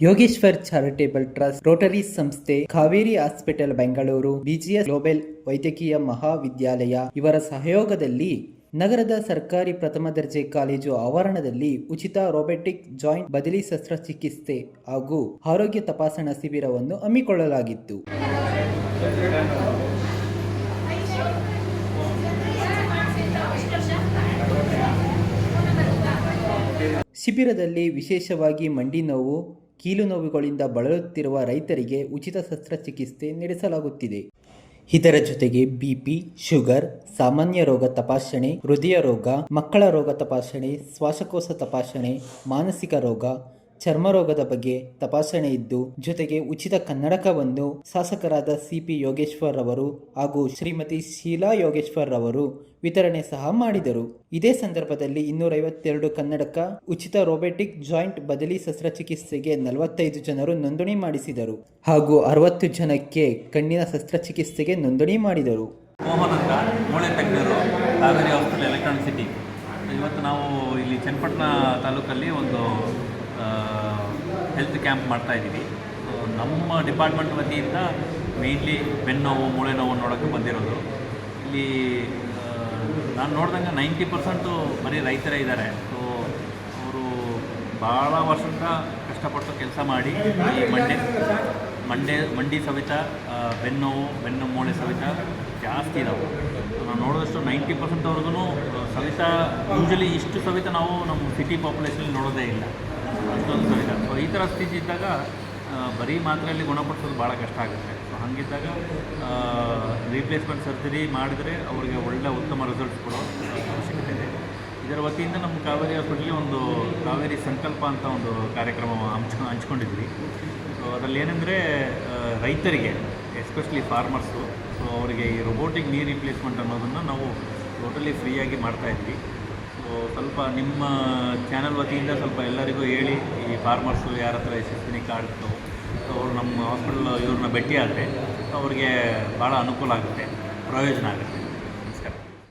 Yogeshwar charitable trust Rotary ಸಂಸ್ಥೆ Kaveri hospital Bengaluru BGS global ವೈದ್ಯಕೀಯ ಮಹಾವಿದ್ಯಾಲಯ ಇವರ ಸಹಯೋಗದಲ್ಲಿ ನಗರದ ಸರ್ಕಾರಿ ಪ್ರಥಮ ದರ್ಜೆ ಕಾಲೇಜು ಆವರಣದಲ್ಲಿ ಉಚಿತ ರೋಬೋಟಿಕ್ ಜಾಯಿಂಟ್ ಬದಲಿ ಶಸ್ತ್ರಚಿಕಿತ್ಸೆ ಹಾಗೂ ಆರೋಗ್ಯ ತಪಾಸಣಾ ಶಿಬಿರವನ್ನು ಹಮ್ಮಿಕೊಳ್ಳಲಾಗಿತ್ತು. ಶಿಬಿರದಲ್ಲಿ ವಿಶೇಷವಾಗಿ ಮಂಡಿ ನೋವು ಕೀಲು ನೋವುಗಳಿಂದ ಬಳಲುತ್ತಿರುವ ರೈತರಿಗೆ ಉಚಿತ ಶಸ್ತ್ರಚಿಕಿತ್ಸೆ ನಡೆಸಲಾಗುತ್ತಿದೆ. ಇದರ ಜೊತೆಗೆ ಬಿಪಿ, ಶುಗರ್, ಸಾಮಾನ್ಯ ರೋಗ ತಪಾಸಣೆ, ಹೃದಯ ರೋಗ, ಮಕ್ಕಳ ರೋಗ ತಪಾಸಣೆ, ಶ್ವಾಸಕೋಶ ತಪಾಸಣೆ, ಮಾನಸಿಕ ರೋಗ ಚರ್ಮ ರೋಗದ ಬಗ್ಗೆ ತಪಾಸಣೆ ಇದ್ದು, ಜೊತೆಗೆ ಉಚಿತ ಕನ್ನಡಕವನ್ನು ಶಾಸಕರಾದ ಸಿಪಿ ಯೋಗೇಶ್ವರ್ ರವರು ಹಾಗೂ ಶ್ರೀಮತಿ ಶೀಲಾ ಯೋಗೇಶ್ವರ್ ರವರು ವಿತರಣೆ ಸಹ ಮಾಡಿದರು. ಇದೇ ಸಂದರ್ಭದಲ್ಲಿ ಇನ್ನೂರೈವತ್ತೆರಡು ಕನ್ನಡಕ ಉಚಿತ ರೋಬೋಟಿಕ್ ಜಾಯಿಂಟ್ ಬದಲಿ ಶಸ್ತ್ರಚಿಕಿತ್ಸೆಗೆ ನಲವತ್ತೈದು ಜನರು ನೋಂದಣಿ ಮಾಡಿಸಿದರು ಹಾಗೂ ಅರವತ್ತು ಜನಕ್ಕೆ ಕಣ್ಣಿನ ಶಸ್ತ್ರಚಿಕಿತ್ಸೆಗೆ ನೋಂದಣಿ ಮಾಡಿದರು. ಇವತ್ತು ನಾವು ಇಲ್ಲಿ ಚನ್ನಪಟ್ಟಣ ತಾಲೂಕಲ್ಲಿ ಒಂದು ಹೆಲ್ತ್ ಕ್ಯಾಂಪ್ ಮಾಡ್ತಾ ಇದ್ದೀವಿ. ನಮ್ಮ ಡಿಪಾರ್ಟ್ಮೆಂಟ್ ವತಿಯಿಂದ ಮೇಯ್ನ್ಲಿ ಬೆನ್ನೋವು ಮೂಳೆ ನೋವು ನೋಡೋಕ್ಕೆ ಬಂದಿರೋದು. ಇಲ್ಲಿ ನಾನು ನೋಡ್ದಂಗೆ ನೈಂಟಿ ಪರ್ಸೆಂಟು ಬರೀ ರೈತರೇ ಇದ್ದಾರೆ. ಸೊ ಅವರು ಭಾಳ ವರ್ಷದಿಂದ ಕಷ್ಟಪಟ್ಟು ಕೆಲಸ ಮಾಡಿ ಈ ಮಂಡ್ಯ ಮಂಡೆ, ಮಂಡಿ ಸವಿತ ಬೆನ್ನು ಬೆನ್ನೋವು ಬೆನ್ನು ಮೂಳೆ ಸವಿತ ಜಾಸ್ತಿ ಇದಾವೆ. ನಾವು ನೋಡಿದಷ್ಟು ನೈಂಟಿ ಪರ್ಸೆಂಟ್ವರೆಗೂ ಸವಿತ ಯೂಶಲಿ ಇಷ್ಟು ಸವಿತ ನಾವು ನಮ್ಮ ಸಿಟಿ ಪಾಪ್ಯುಲೇಷನ್ ನೋಡೋದೇ ಇಲ್ಲ. ಸೊ ಈ ಥರ ಸ್ಥಿತಿ ಇದ್ದಾಗ ಬರೀ ಮಾತ್ರೆಯಲ್ಲಿ ಗುಣಪಡಿಸೋದು ಭಾಳ ಕಷ್ಟ ಆಗುತ್ತೆ. ಸೊ ಹಾಗಿದ್ದಾಗ ರೀಪ್ಲೇಸ್ಮೆಂಟ್ ಸರ್ಜರಿ ಮಾಡಿದರೆ ಅವರಿಗೆ ಒಳ್ಳೆ ಉತ್ತಮ ರಿಸಲ್ಟ್ಸ್ ಕೊಡೋ ಅವಶ್ಯಕತೆ ಇದೆ. ಇದರ ವತಿಯಿಂದ ನಮ್ಮ ಕಾವೇರಿ ಹಾಸ್ಪಿಟ್ಲಿಗೆ ಒಂದು ಕಾವೇರಿ ಸಂಕಲ್ಪ ಅಂತ ಒಂದು ಕಾರ್ಯಕ್ರಮ ಹಂಚ್, ಹಂಚ್ಕೊಂಡಿದ್ವಿ. ಸೊ ಅದರಲ್ಲಿ ಏನಂದರೆ ರೈತರಿಗೆ ಎಸ್ಪೆಷಲಿ ಫಾರ್ಮರ್ಸು ಸೊ ಅವರಿಗೆ ಈ ರೊಬೋಟಿಕ್ ನೀ ರಿಪ್ಲೇಸ್ಮೆಂಟ್ ಅನ್ನೋದನ್ನು ನಾವು ಟೋಟಲಿ ಫ್ರೀಯಾಗಿ ಮಾಡ್ತಾಯಿದ್ವಿ ಸೊ ಸ್ವಲ್ಪ ನಿಮ್ಮ ಚಾನಲ್ ವತಿಯಿಂದ ಸ್ವಲ್ಪ ಎಲ್ಲರಿಗೂ ಹೇಳಿ, ಈ ಫಾರ್ಮರ್ಸು ಯಾರ ಹತ್ರ ಯಶಸ್ವಿನಿ ಕಾರ್ಡ್ ಇತ್ತು? ಅವರು ನಮ್ಮ ಹಾಸ್ಪಿಟಲ್ ಇವ್ರನ್ನ ಭೇಟಿ ಆದರೆ, ಅವ್ರಿಗೆ ಭಾಳ ಅನುಕೂಲ ಆಗುತ್ತೆ, ಪ್ರಯೋಜನ ಆಗುತ್ತೆ.